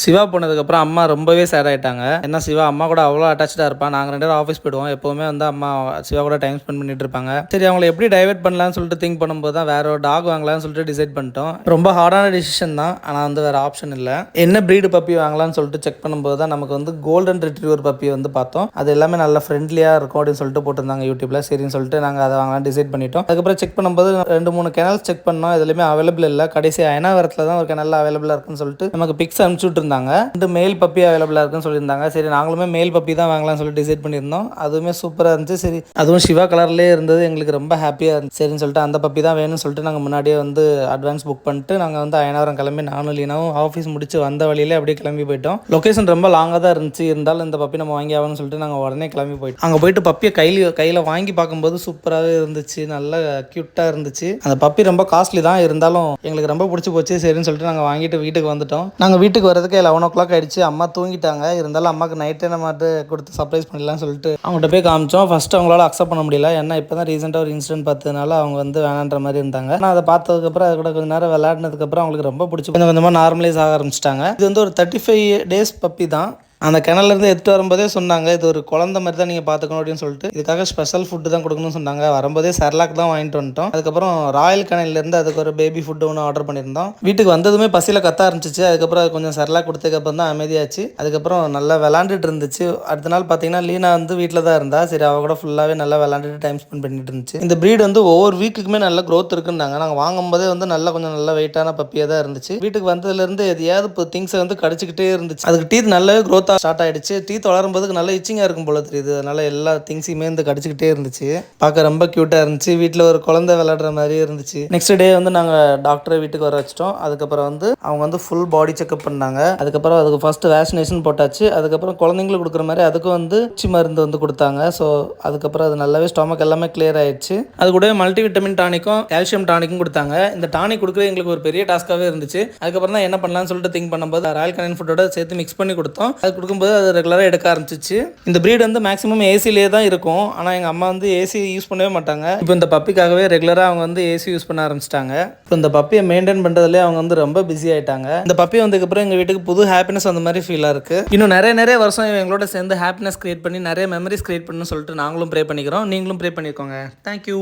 சிவா போனதுக்கப்புறம் அம்மா ரொம்பவே சேட் ஆகிட்டாங்க ஏன்னா சிவா அம்மா கூட அவ்வளோ அட்டாச்சாக இருப்பான் நாங்கள் ரெண்டு பேரும் ஆஃபீஸ் போயிடுவோம். எப்போவுமே வந்து அம்மா சிவா கூட டைம் ஸ்பெண்ட் பண்ணிட்டு இருப்பாங்க. சரி அவங்களை எப்படி டைவர்ட் பண்ணலாம்னு சொல்லிட்டு திங்க் பண்ணும்போது தான் வேற ஒரு டாக் வாங்கலாம்னு சொல்லிட்டு டிசைட் பண்ணிட்டோம். ரொம்ப ஹார்டான டிசிஷன் தான். ஆனால் வந்து வேற ஆப்ஷன் இல்லை. என்ன ப்ரீடு பப்பி வாங்கலாம்னு சொல்லிட்டு செக் பண்ணும்போது தான் நமக்கு வந்து கோல்டன் ரிட்ரீவர் பப்பி வந்து பார்த்தோம். அது எல்லாமே நல்ல ஃப்ரெண்ட்லியாக இருக்கும் அப்படின்னு சொல்லிட்டு போட்டிருந்தாங்க யூடியூப்பில் சரின்னு சொல்லிட்டு நாங்கள் அதை வாங்கலாம் டிசைட் பண்ணிட்டோம். அதுக்கப்புறம் செக் பண்ணும்போது ரெண்டு மூணு கெனல்ஸ் செக் பண்ணோம். எதுலையுமே அவைலபிள் இல்லை. கடைசி அயனாவரத்தில் தான் ஒரு கெனல் அவைலபிளாக இருக்குன்னு சொல்லிட்டு நமக்கு பிக்ஸ் அனுப்பிச்சு கொடுத்துருந்தாங்க. ரெண்டு மேல் பப்பி அவைலபிளாக இருக்குன்னு சொல்லியிருந்தாங்க. சரி நாங்களுமே மேல் பப்பி தான் வாங்கலாம்னு சொல்லி டிசைட் பண்ணியிருந்தோம். அதுவுமே சூப்பராக இருந்துச்சு. சரி அதுவும் சிவா கலர்லேயே இருந்தது. எங்களுக்கு ரொம்ப ஹாப்பியாக இருந்துச்சு. சரின்னு சொல்லிட்டு அந்த பப்பி தான் வேணும்னு சொல்லிட்டு நாங்கள் முன்னாடியே வந்து அட்வான்ஸ் புக் பண்ணிட்டு நாங்கள் வந்து அயனாவரம் கிளம்பி நானும் லீனாவும் ஆஃபீஸ் முடிச்சு வந்த வழியிலே அப்படியே கிளம்பி போயிட்டோம். லொக்கேஷன் ரொம்ப லாங்காக தான் இருந்துச்சு. இருந்தாலும் இந்த பப்பி நம்ம வாங்கி ஆகணும்னு சொல்லிட்டு நாங்கள் உடனே கிளம்பி போயிட்டோம். அங்கே போயிட்டு பப்பியை கையில் கையில் வாங்கி பார்க்கும்போது சூப்பராகவே இருந்துச்சு. நல்ல க்யூட்டாக இருந்துச்சு. அந்த பப்பி ரொம்ப காஸ்ட்லி தான். இருந்தாலும் எங்களுக்கு ரொம்ப பிடிச்சி போச்சு. சரின்னு சொல்லிட்டு நாங்கள் வாங்கிட்டு வீட்டுக்கு வந்துட்டோம். நாங்கள் வீட்டுக்கு வரதுக்கு லெவன் ஓ கிளாக் ஆகிடுச்சு அம்மா தூங்கிட்டாங்க. இருந்தாலும் அம்மாக்கு நைட்டே நம்ம வந்து கொடுத்து சர்ப்ரைஸ் பண்ணிடலாம்னு சொல்லிட்டு அவங்கள்ட்ட போய் காமிச்சோம். ஃபஸ்ட்டு அவங்களால அக்செப்ட் பண்ண முடியல. ஏன்னா இப்போ தான் ரீசெண்டாக ஒரு இன்சிடென்ட் பார்த்ததுனால அவங்க வந்து வேணான்ற மாதிரி இருந்தாங்க. நான் அதை பார்த்ததுக்கப்புறம் அது கூட கொஞ்சம் நேரம் விளையாடினதுக்கப்புறம் அவங்களுக்கு ரொம்ப பிடிச்சி கொஞ்சம் கொஞ்சமாக நார்மலைஸ் ஆக ஆரம்பிச்சிட்டாங்க. இது வந்து ஒரு தேர்ட்டி ஃபைவ் டேஸ் பப்பி தான். அந்த கிணலேருந்து எடுத்துகிட்டு வரும்போதே சொன்னாங்க இது ஒரு குழந்த மாதிரி தான் நீங்கள் பார்த்துக்கணும் அப்படின்னு சொல்லிட்டு. இதுக்காக ஸ்பெஷல் ஃபுட்டு தான் கொடுக்கணும்னு சொன்னாங்க. வரும்போதே செர்லாக் தான் வாங்கிட்டு வந்துட்டோம். அதுக்கப்புறம் ராயல் கணையிலேருந்து அதுக்கு ஒரு பேபி ஃபுட்டு ஒன்று ஆர்டர் பண்ணியிருந்தோம். வீட்டுக்கு வந்ததுமே பசியில் கத்த ஆரம்பிச்சிச்சு. அதுக்கப்புறம் அது கொஞ்சம் செர்லாக் கொடுத்ததுக்கப்புறம் தான் அமைதியாச்சு. அதுக்கப்புறம் நல்லா விளாண்டுட்டு இருந்துச்சு. அடுத்த நாள் பார்த்தீங்கன்னா லீனா வந்து வீட்டில் தான் இருந்தா. சரி அவள் கூட ஃபுல்லாகவே நல்லா விளாண்டுட்டு டைம் ஸ்பெண்ட் பண்ணிட்டு இருந்துச்சு. இந்த ப்ரீட் வந்து ஒவ்வொரு வீக்குக்குமே நல்ல க்ரோத் இருக்குன்னாங்க. நாங்கள் வாங்கும்போதே வந்து நல்லா கொஞ்சம் நல்ல வெயிட்டான பப்பியாக தான் இருந்துச்சு. வீட்டுக்கு வந்ததுலேருந்து எதையாவது இப்போ திங்ஸை வந்து கடிச்சிக்கிட்டே இருந்துச்சு. அதுக்கு டீத் நல்லாவே க்ரோத்தாக ஸ்டார்ட் ஆயிடுச்சு. டீத் வளரும்போதுக்கு நல்ல இச்சிங்காக இருக்கும் போல தெரியுது. அதனால் எல்லா திங்ஸையுமே வந்து கடிச்சிக்கிட்டே இருந்துச்சு. பார்க்க ரொம்ப க்யூட்டாக இருந்துச்சு. வீட்டில் ஒரு குழந்தை விளையாடுற மாதிரியே இருந்துச்சு. நெக்ஸ்ட் டே வந்து நாங்கள் டாக்டரை வீட்டுக்கு வர வச்சிட்டோம். அதுக்கப்புறம் வந்து அவங்க வந்து ஃபுல் பாடி செக்அப் பண்ணாங்க. அதுக்கப்புறம் அதுக்கு ஃபர்ஸ்ட் வேக்சினேஷன் போட்டாச்சு. அதுக்கப்புறம் குழந்தைங்களுக்கு கொடுக்குற மாதிரி அதுக்கும் வந்து உச்சி மருந்து வந்து கொடுத்தாங்க. ஸோ அதுக்கப்புறம் அது நல்லாவே ஸ்டொமக் எல்லாமே கிளியர் ஆயிடுச்சு. அது கூட மல்டி விட்டமின் டானிக்கும் கால்சியம் டானிக்கும் கொடுத்தாங்க. இந்த டானிக் கொடுக்குறது எங்களுக்கு ஒரு பெரிய டாஸ்க்காகவே இருந்துச்சு. அதுக்கப்புறம் தான் என்ன பண்ணலாம்னு சொல்லிட்டு திங்க் பண்ணும்போது ராயல் கனன் ஃபுட்டோட சேர்த்து மிக்ஸ் பண்ணி கொடுத்தோம். அது கொடுக்கும்போது அது ரெகுலராக எடுக்க ஆரம்பிச்சிச்சு. இந்த ப்ரீட் வந்து மேக்ஸிமம் ஏசிலே தான் இருக்கும். ஆனால் எங்கள் அம்மா வந்து ஏசி யூஸ் பண்ணவே மாட்டாங்க. இப்போ இந்த பப்பிக்காகவே ரெகுலராக அவங்க வந்து ஏசி யூஸ் பண்ண ஆரம்பிச்சிட்டாங்க. இப்போ இந்த பப்பியை மெயின்டைன் பண்ணுறதுலேயே அவங்க வந்து ரொம்ப பிஸி ஆயிட்டாங்க. இந்த பப்பி வந்ததுக்கப்புறம் எங்கள் வீட்டுக்கு புது ஹாப்பினஸ் அந்த மாதிரி ஃபீலாக இருக்குது இன்னும் நிறைய நிறைய வருஷம் எங்களோட சேர்ந்து ஹாப்பினஸ் கிரியேட் பண்ணி நிறைய மெமரிஸ் கிரியேட் பண்ணணும்னு சொல்லிட்டு நாங்களும் ப்ரே பண்ணிக்கிறோம். நீங்களும் ப்ரே பண்ணிக்கோங்க. தேங்க்யூ